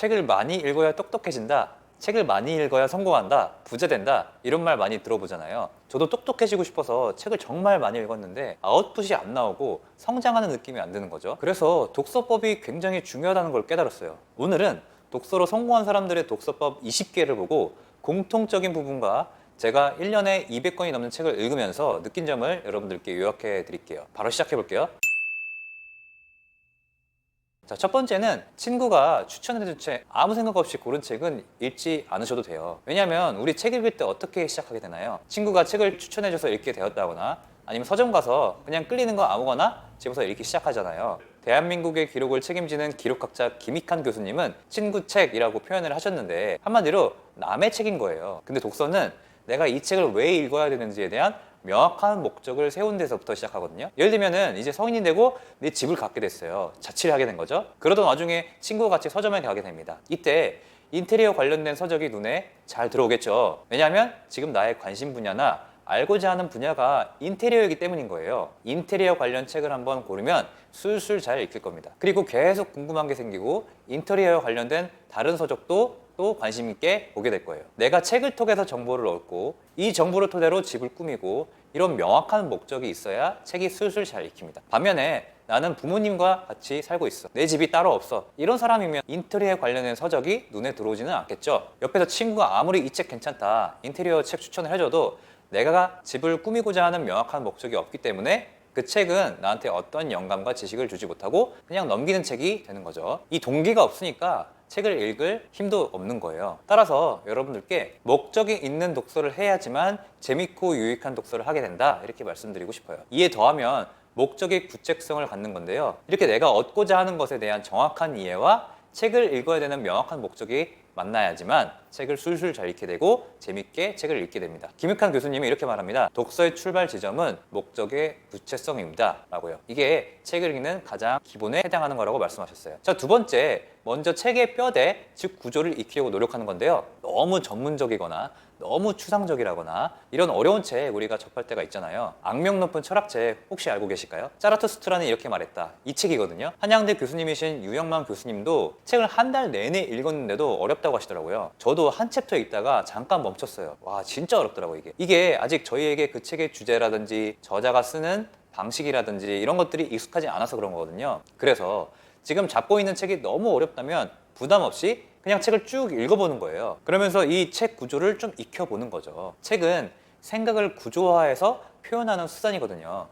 책을 많이 읽어야 똑똑해진다. 책을 많이 읽어야 성공한다. 부자 된다. 이런 말 많이 들어보잖아요. 저도 똑똑해지고 싶어서 책을 정말 많이 읽었는데 아웃풋이 안 나오고 성장하는 느낌이 안 드는 거죠. 그래서 독서법이 굉장히 중요하다는 걸 깨달았어요. 오늘은 독서로 성공한 사람들의 독서법 20개를 보고 공통적인 부분과 제가 1년에 200권이 넘는 책을 읽으면서 느낀 점을 여러분들께 요약해 드릴게요. 바로 시작해 볼게요. 자, 첫 번째는 친구가 추천해준 책, 아무 생각 없이 고른 책은 읽지 않으셔도 돼요. 왜냐하면 우리 책 읽을 때 어떻게 시작하게 되나요? 친구가 책을 추천해줘서 읽게 되었다거나 아니면 서점 가서 그냥 끌리는 거 아무거나 집에서 읽기 시작하잖아요. 대한민국의 기록을 책임지는 기록학자 김익한 교수님은 친구 책이라고 표현을 하셨는데 한마디로 남의 책인 거예요. 근데 독서는 내가 이 책을 왜 읽어야 되는지에 대한 명확한 목적을 세운 데서부터 시작하거든요. 예를 들면은 이제 성인이 되고 내 집을 갖게 됐어요. 자취를 하게 된 거죠. 그러던 와중에 친구와 같이 서점에 가게 됩니다. 이때 인테리어 관련된 서적이 눈에 잘 들어오겠죠. 왜냐하면 지금 나의 관심 분야나 알고자 하는 분야가 인테리어이기 때문인 거예요. 인테리어 관련 책을 한번 고르면 술술 잘 읽힐 겁니다. 그리고 계속 궁금한 게 생기고 인테리어 관련된 다른 서적도 또 관심 있게 보게 될 거예요. 내가 책을 통해서 정보를 얻고 이 정보를 토대로 집을 꾸미고 이런 명확한 목적이 있어야 책이 술술 잘 읽힙니다. 반면에 나는 부모님과 같이 살고 있어. 내 집이 따로 없어. 이런 사람이면 인테리어 관련된 서적이 눈에 들어오지는 않겠죠. 옆에서 친구가 아무리 이 책 괜찮다, 인테리어 책 추천을 해줘도 내가 집을 꾸미고자 하는 명확한 목적이 없기 때문에 그 책은 나한테 어떤 영감과 지식을 주지 못하고 그냥 넘기는 책이 되는 거죠. 이 동기가 없으니까 책을 읽을 힘도 없는 거예요. 따라서 여러분들께 목적이 있는 독서를 해야지만 재밌고 유익한 독서를 하게 된다. 이렇게 말씀드리고 싶어요. 이에 더하면 목적의 구체성을 갖는 건데요. 이렇게 내가 얻고자 하는 것에 대한 정확한 이해와 책을 읽어야 되는 명확한 목적이 만나야지만 책을 술술 잘 읽게 되고 재밌게 책을 읽게 됩니다. 김익한 교수님이 이렇게 말합니다. 독서의 출발 지점은 목적의 구체성입니다. 라고요. 이게 책을 읽는 가장 기본에 해당하는 거라고 말씀하셨어요. 자, 두 번째, 먼저 책의 뼈대, 즉 구조를 익히려고 노력하는 건데요. 너무 전문적이거나 너무 추상적이라거나 이런 어려운 책 우리가 접할 때가 있잖아요. 악명 높은 철학책 혹시 알고 계실까요? 짜라투스트라는 이렇게 말했다. 이 책이거든요. 한양대 교수님이신 유영만 교수님도 책을 한 달 내내 읽었는데도 어렵다고 하시더라고요. 저도 한 챕터 읽다가 잠깐 멈췄어요. 와 진짜 어렵더라고 이게. 이게 아직 저희에게 그 책의 주제라든지 저자가 쓰는 방식이라든지 이런 것들이 익숙하지 않아서 그런 거거든요. 그래서 지금 잡고 있는 책이 너무 어렵다면 부담 없이 그냥 책을 쭉 읽어보는 거예요. 그러면서 이 책 구조를 좀 익혀보는 거죠. 책은 생각을 구조화해서 표현하는 수단이거든요.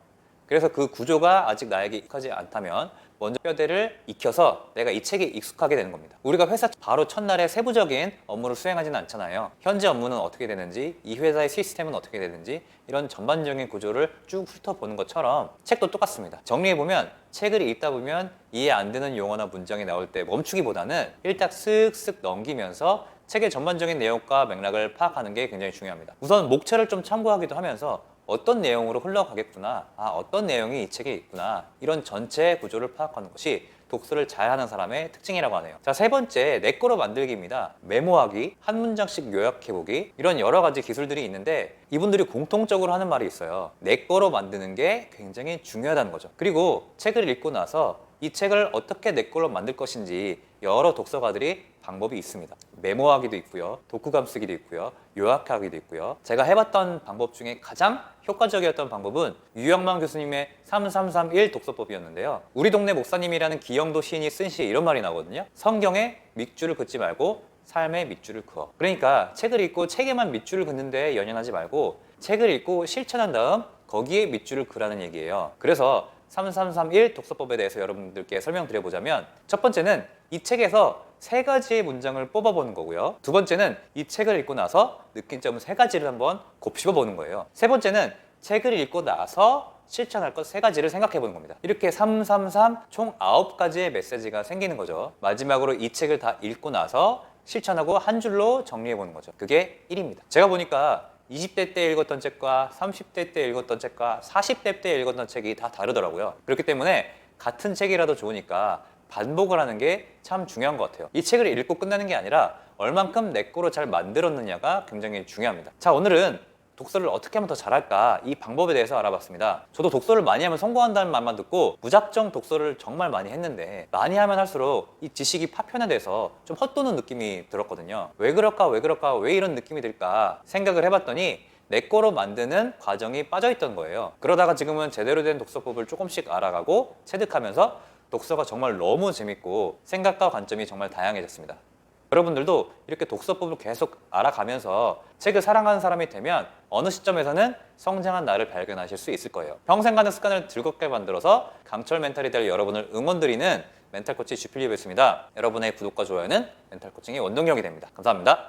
그래서 그 구조가 아직 나에게 익숙하지 않다면 먼저 뼈대를 익혀서 내가 이 책에 익숙하게 되는 겁니다. 우리가 회사 바로 첫날에 세부적인 업무를 수행하지는 않잖아요. 현재 업무는 어떻게 되는지, 이 회사의 시스템은 어떻게 되는지 이런 전반적인 구조를 쭉 훑어보는 것처럼 책도 똑같습니다. 정리해보면 책을 읽다 보면 이해 안 되는 용어나 문장이 나올 때 멈추기보다는 일단 쓱쓱 넘기면서 책의 전반적인 내용과 맥락을 파악하는 게 굉장히 중요합니다. 우선 목차를 좀 참고하기도 하면서 어떤 내용으로 흘러가겠구나, 아, 어떤 내용이 이 책에 있구나, 이런 전체 구조를 파악하는 것이 독서를 잘하는 사람의 특징이라고 하네요. 자, 세 번째, 내 거로 만들기입니다. 메모하기, 한 문장씩 요약해보기, 이런 여러 가지 기술들이 있는데 이분들이 공통적으로 하는 말이 있어요. 내 거로 만드는 게 굉장히 중요하다는 거죠. 그리고 책을 읽고 나서 이 책을 어떻게 내 걸로 만들 것인지 여러 독서가들이 방법이 있습니다. 메모하기도 있고요. 독후감 쓰기도 있고요. 요약하기도 있고요. 제가 해봤던 방법 중에 가장 효과적이었던 방법은 유영만 교수님의 3331 독서법이었는데요. 우리 동네 목사님이라는 기영도 시인이 쓴 시에 이런 말이 나거든요. 성경에 밑줄을 긋지 말고 삶에 밑줄을 그어. 그러니까 책을 읽고 책에만 밑줄을 긋는데 연연하지 말고 책을 읽고 실천한 다음 거기에 밑줄을 그라는 얘기예요. 그래서 3331 독서법에 대해서 여러분들께 설명드려보자면 첫 번째는 이 책에서 세 가지의 문장을 뽑아보는 거고요. 두 번째는 이 책을 읽고 나서 느낀 점을 세 가지를 한번 곱씹어보는 거예요. 세 번째는 책을 읽고 나서 실천할 것 세 가지를 생각해 보는 겁니다. 이렇게 333 총 9가지의 메시지가 생기는 거죠. 마지막으로 이 책을 다 읽고 나서 실천하고 한 줄로 정리해 보는 거죠. 그게 1입니다. 제가 보니까 20대 때 읽었던 책과 30대 때 읽었던 책과 40대 때 읽었던 책이 다 다르더라고요. 그렇기 때문에 같은 책이라도 좋으니까 반복을 하는 게 참 중요한 것 같아요. 이 책을 읽고 끝나는 게 아니라 얼만큼 내 거로 잘 만들었느냐가 굉장히 중요합니다. 자, 오늘은 독서를 어떻게 하면 더 잘할까 이 방법에 대해서 알아봤습니다. 저도 독서를 많이 하면 성공한다는 말만 듣고 무작정 독서를 정말 많이 했는데 많이 하면 할수록 이 지식이 파편화돼서 좀 헛도는 느낌이 들었거든요. 왜 그럴까 왜 그럴까 왜 이런 느낌이 들까 생각을 해봤더니 내 거로 만드는 과정이 빠져있던 거예요. 그러다가 지금은 제대로 된 독서법을 조금씩 알아가고 체득하면서 독서가 정말 너무 재밌고 생각과 관점이 정말 다양해졌습니다. 여러분들도 이렇게 독서법을 계속 알아가면서 책을 사랑하는 사람이 되면 어느 시점에서는 성장한 나를 발견하실 수 있을 거예요. 평생 가는 습관을 즐겁게 만들어서 강철 멘탈이 될 여러분을 응원드리는 멘탈 코치 주필리브였습니다. 여러분의 구독과 좋아요는 멘탈 코칭의 원동력이 됩니다. 감사합니다.